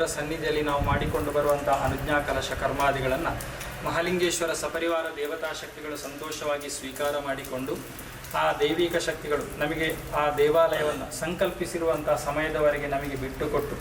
ದೇವರ ಸನ್ನಿಧಿಯಲ್ಲಿ ನಾವು ಮಾಡಿಕೊಂಡು ಬರುವಂಥ ಅನುಜ್ಞಾ ಕಲಶ ಕರ್ಮಾದಿಗಳನ್ನು ಮಹಾಲಿಂಗೇಶ್ವರ ಸಪರಿವಾರ ದೇವತಾ ಶಕ್ತಿಗಳು ಸಂತೋಷವಾಗಿ ಸ್ವೀಕಾರ ಮಾಡಿಕೊಂಡು ಆ ದೈವಿಕ ಶಕ್ತಿಗಳು ನಮಗೆ ಆ ದೇವಾಲಯವನ್ನು ಸಂಕಲ್ಪಿಸಿರುವಂಥ ಸಮಯದವರೆಗೆ ನಮಗೆ ಬಿಟ್ಟುಕೊಟ್ಟು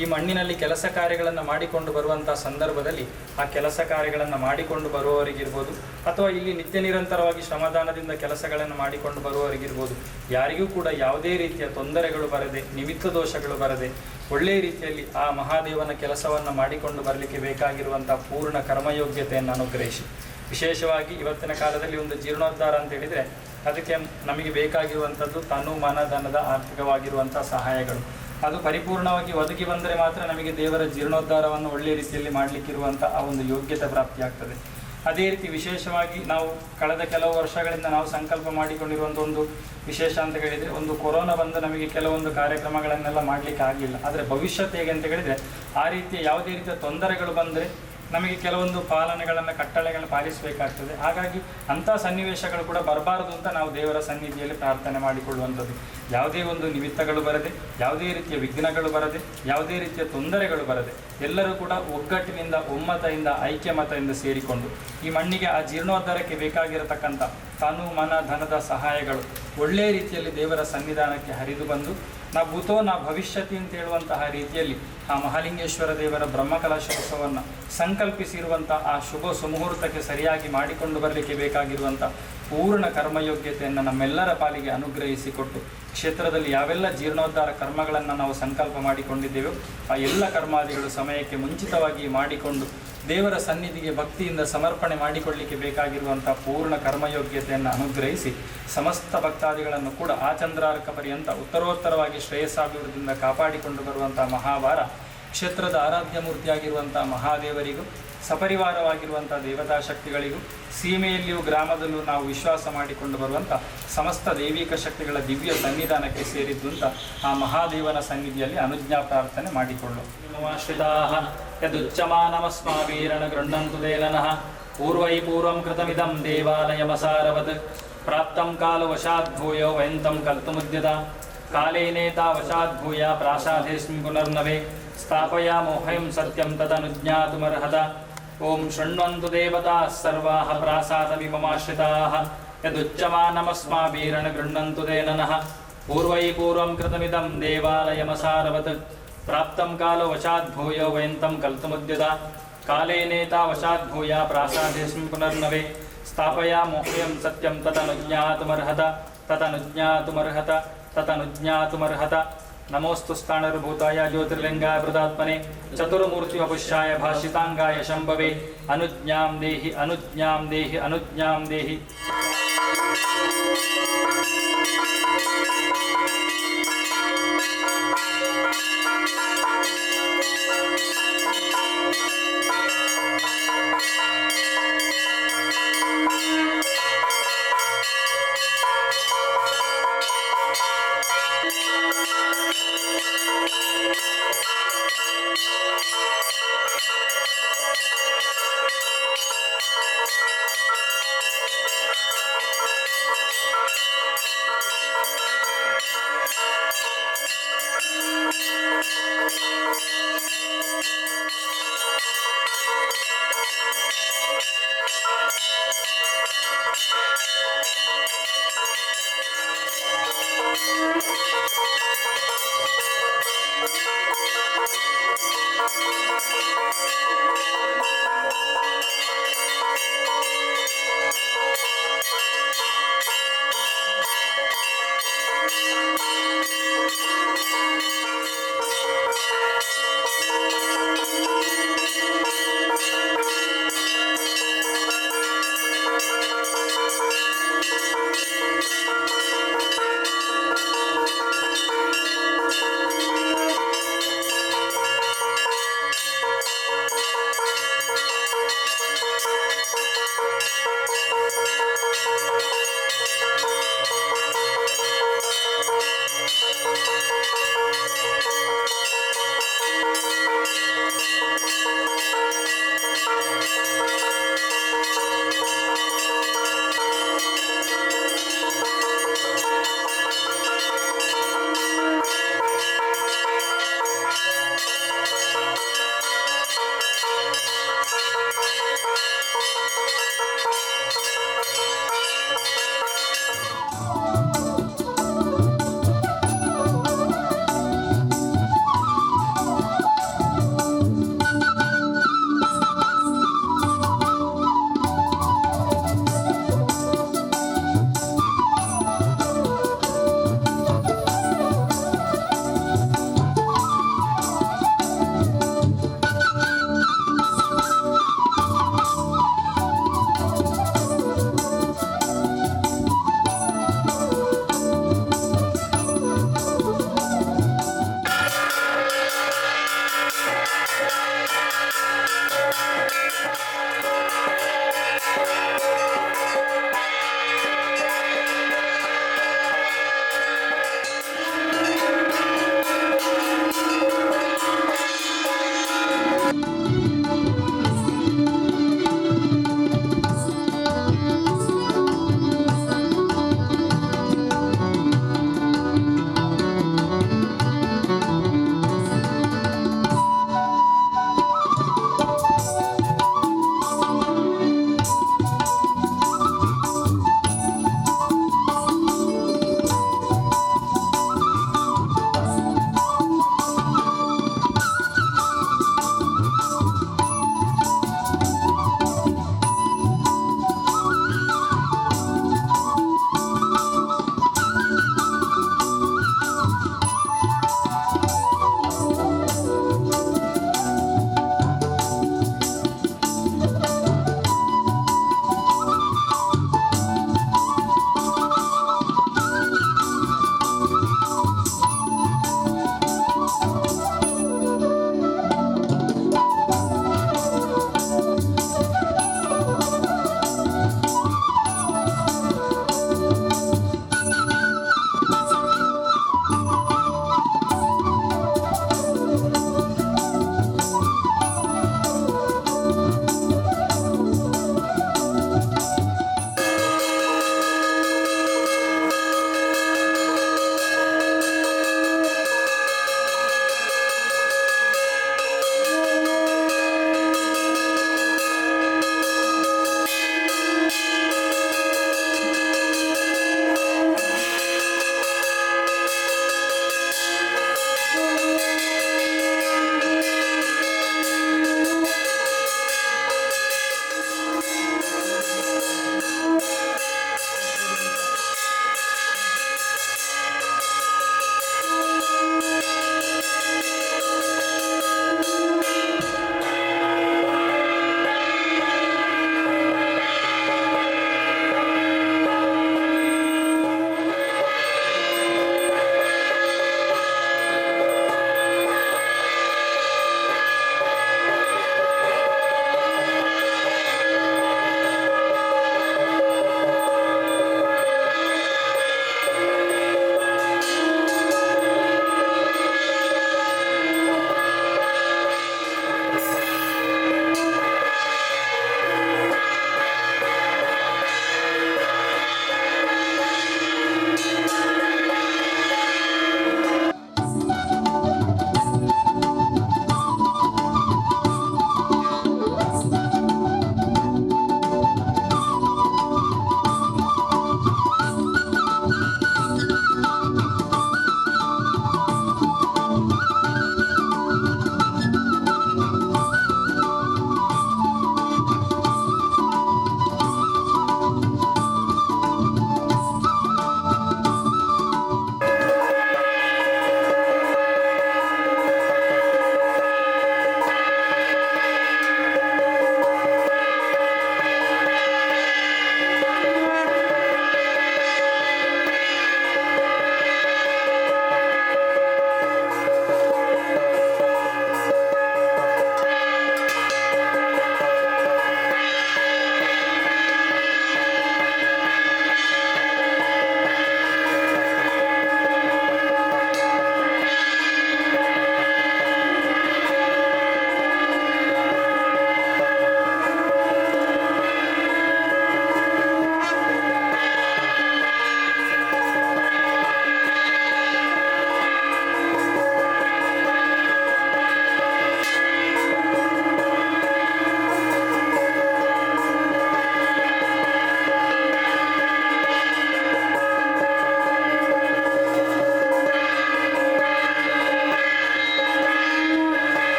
ಈ ಮಣ್ಣಿನಲ್ಲಿ ಕೆಲಸ ಕಾರ್ಯಗಳನ್ನು ಮಾಡಿಕೊಂಡು ಬರುವಂಥ ಸಂದರ್ಭದಲ್ಲಿ ಆ ಕೆಲಸ ಕಾರ್ಯಗಳನ್ನು ಮಾಡಿಕೊಂಡು ಬರುವವರಿಗಿರ್ಬೋದು, ಅಥವಾ ಇಲ್ಲಿ ನಿತ್ಯ ನಿರಂತರವಾಗಿ ಶ್ರಮದಾನದಿಂದ ಕೆಲಸಗಳನ್ನು ಮಾಡಿಕೊಂಡು ಬರುವವರಿಗಿರ್ಬೋದು, ಯಾರಿಗೂ ಕೂಡ ಯಾವುದೇ ರೀತಿಯ ತೊಂದರೆಗಳು ಬರದೆ, ನಿಮಿತ್ತ ದೋಷಗಳು ಬರದೆ ಒಳ್ಳೆಯ ರೀತಿಯಲ್ಲಿ ಆ ಮಹಾದೇವನ ಕೆಲಸವನ್ನು ಮಾಡಿಕೊಂಡು ಬರಲಿಕ್ಕೆ ಬೇಕಾಗಿರುವಂಥ ಪೂರ್ಣ ಕರ್ಮಯೋಗ್ಯತೆಯನ್ನು ಅನುಗ್ರಹಿಸಿ. ವಿಶೇಷವಾಗಿ ಇವತ್ತಿನ ಕಾಲದಲ್ಲಿ ಒಂದು ಜೀರ್ಣೋದ್ಧಾರ ಅಂತ ಹೇಳಿದರೆ, ಅದಕ್ಕೆ ನಮಗೆ ಬೇಕಾಗಿರುವಂಥದ್ದು ತನು ಮನ ಧನದ ಆರ್ಥಿಕವಾಗಿರುವಂಥ ಸಹಾಯಗಳು. ಅದು ಪರಿಪೂರ್ಣವಾಗಿ ಒದಗಿ ಬಂದರೆ ಮಾತ್ರ ನಮಗೆ ದೇವರ ಜೀರ್ಣೋದ್ಧಾರವನ್ನು ಒಳ್ಳೆಯ ರೀತಿಯಲ್ಲಿ ಮಾಡಲಿಕ್ಕಿರುವಂಥ ಆ ಒಂದು ಯೋಗ್ಯತೆ ಪ್ರಾಪ್ತಿಯಾಗ್ತದೆ. ಅದೇ ರೀತಿ ವಿಶೇಷವಾಗಿ ನಾವು ಕಳೆದ ಕೆಲವು ವರ್ಷಗಳಿಂದ ನಾವು ಸಂಕಲ್ಪ ಮಾಡಿಕೊಂಡಿರುವಂಥ ಒಂದು ವಿಶೇಷ ಅಂತ ಹೇಳಿದರೆ, ಒಂದು ಕೊರೋನಾ ಬಂದು ನಮಗೆ ಕೆಲವೊಂದು ಕಾರ್ಯಕ್ರಮಗಳನ್ನೆಲ್ಲ ಮಾಡಲಿಕ್ಕೆ ಆಗಲಿಲ್ಲ. ಆದರೆ ಭವಿಷ್ಯತ್ ಹೇಗೆ ಅಂತ ಹೇಳಿದರೆ, ಆ ರೀತಿಯ ಯಾವುದೇ ರೀತಿಯ ತೊಂದರೆಗಳು ಬಂದರೆ ನಮಗೆ ಕೆಲವೊಂದು ಪಾಲನೆಗಳನ್ನು, ಕಟ್ಟಳೆಗಳನ್ನು ಪಾಲಿಸಬೇಕಾಗ್ತದೆ. ಹಾಗಾಗಿ ಅಂಥ ಸನ್ನಿವೇಶಗಳು ಕೂಡ ಬರಬಾರದು ಅಂತ ನಾವು ದೇವರ ಸನ್ನಿಧಿಯಲ್ಲಿ ಪ್ರಾರ್ಥನೆ ಮಾಡಿಕೊಳ್ಳುವಂಥದ್ದು. ಯಾವುದೇ ಒಂದು ನಿಮಿತ್ತಗಳು ಬರದೆ, ಯಾವುದೇ ರೀತಿಯ ವಿಘ್ನಗಳು ಬರದೆ, ಯಾವುದೇ ರೀತಿಯ ತೊಂದರೆಗಳು ಬರದೆ ಎಲ್ಲರೂ ಕೂಡ ಒಗ್ಗಟ್ಟಿನಿಂದ, ಒಮ್ಮತದಿಂದ, ಐಕ್ಯಮತದಿಂದ ಸೇರಿಕೊಂಡು ಈ ಮಣ್ಣಿಗೆ ಆ ಜೀರ್ಣೋದ್ಧಾರಕ್ಕೆ ಬೇಕಾಗಿರತಕ್ಕಂಥ ತನು, ಮನ, ಧನದ ಸಹಾಯಗಳು ಒಳ್ಳೆಯ ರೀತಿಯಲ್ಲಿ ದೇವರ ಸನ್ನಿಧಾನಕ್ಕೆ ಹರಿದು ಬಂದು ನಾ ಭೂತೋ, ನಾ ಭವಿಷ್ಯತಿ ಅಂತ ಹೇಳುವಂತಹ ರೀತಿಯಲ್ಲಿ ಆ ಮಹಾಲಿಂಗೇಶ್ವರ ದೇವರ ಬ್ರಹ್ಮಕಲಾಶೋತ್ಸವವನ್ನು ಸಂಕಲ್ಪಿಸಿರುವಂಥ ಆ ಶುಭ ಸುಮುಹೂರ್ತಕ್ಕೆ ಸರಿಯಾಗಿ ಮಾಡಿಕೊಂಡು ಬರಲಿಕ್ಕೆ ಬೇಕಾಗಿರುವಂಥ ಪೂರ್ಣ ಕರ್ಮಯೋಗ್ಯತೆಯನ್ನು ನಮ್ಮೆಲ್ಲರ ಪಾಲಿಗೆ ಅನುಗ್ರಹಿಸಿಕೊಟ್ಟು ಕ್ಷೇತ್ರದಲ್ಲಿ ಯಾವೆಲ್ಲ ಜೀರ್ಣೋದ್ಧಾರ ಕರ್ಮಗಳನ್ನು ನಾವು ಸಂಕಲ್ಪ ಮಾಡಿಕೊಂಡಿದ್ದೇವೋ ಆ ಎಲ್ಲ ಕರ್ಮಾದಿಗಳು ಸಮಯಕ್ಕೆ ಮುಂಚಿತವಾಗಿ ಮಾಡಿಕೊಂಡು ದೇವರ ಸನ್ನಿಧಿಗೆ ಭಕ್ತಿಯಿಂದ ಸಮರ್ಪಣೆ ಮಾಡಿಕೊಳ್ಳಿಕ್ಕೆ ಬೇಕಾಗಿರುವಂಥ ಪೂರ್ಣ ಕರ್ಮಯೋಗ್ಯತೆಯನ್ನು ಅನುಗ್ರಹಿಸಿ ಸಮಸ್ತ ಭಕ್ತಾದಿಗಳನ್ನು ಕೂಡ ಆ ಚಂದ್ರಾರ್ಕ ಪರ್ಯಂತ ಉತ್ತರೋತ್ತರವಾಗಿ ಶ್ರೇಯಸ್ಸಾಭಿವೃದ್ಧಿಯಿಂದ ಕಾಪಾಡಿಕೊಂಡು ಬರುವಂಥ ಮಹಾಭಾರ ಕ್ಷೇತ್ರದ ಆರಾಧ್ಯ ಮೂರ್ತಿಯಾಗಿರುವಂಥ ಮಹಾದೇವರಿಗೂ ಸಪರಿವಾರವಾಗಿರುವಂಥ ದೇವತಾ ಶಕ್ತಿಗಳಿಗೂ ಸೀಮೆಯಲ್ಲಿಯೂ ಗ್ರಾಮದಲ್ಲೂ ನಾವು ವಿಶ್ವಾಸ ಮಾಡಿಕೊಂಡು ಬರುವಂಥ ಸಮಸ್ತ ದೈವಿಕ ಶಕ್ತಿಗಳ ದಿವ್ಯ ಸನ್ನಿಧಾನಕ್ಕೆ ಸೇರಿದ್ದು ಅಂತ ಆ ಮಹಾದೇವನ ಸನ್ನಿಧಿಯಲ್ಲಿ ಅನುಜ್ಞಾ ಪ್ರಾರ್ಥನೆ ಮಾಡಿಕೊಳ್ಳು ನಿಮವಾಶ್ರಿತಾ ಯದುಚ್ಚಮಾನಮಸ್ಮಾವೀರಣ ಗೃಹಂತು ದೇಲನಃ ಪೂರ್ವೈ ಪೂರ್ವಂ ಕೃತಮಿದಂ ದೇವಾಲಯಮಸಾರವತ್. ಪ್ರಾಪ್ತಂ ಕಾಲವಶಾದ್ಭೂಯ ವಯಂತಂ ಭೂಯ ಪ್ರಾಸಾಧೇಸ್ ಪ್ರಾಸಾದೇಸ್ಮಿನ್ ಪುನರ್ನವೆ ಸ್ಥಾಪಯಾಮೋಹಯಂ ಸತ್ಯಂ ತದನುಜ್ಞಾತುಮರ್ಹತ. ॐ शृण्वन्तु देवताः सर्वाः प्रासादमिममाश्रिताः यदुच्चमानमस्मा गृह्णन्तु ते ननः। पूर्वै पूर्वं कृतमिदं देवालयमसारवत्। प्राप्तं कालवशाद्भूय वयं तं कल्तुमुद्यता। काले नेता वशाद्भूया प्रासादेऽस्मिन् पुनर्नवे। स्थापयामोह्यं सत्यं तदनुज्ञातुमर्हत। तदनुज्ञातुमर्हत। तदनुज्ञातुमर्हत। नमोस्तुस्ताणर्भूताय ज्योतिर्लिङ्गाय वृदात्मने चतुर्मूर्तिवपुष्याय भाषिताङ्गाय शम्भवे। अनुज्ञां देहि अनुज्ञां देहि अनुज्ञां देहि।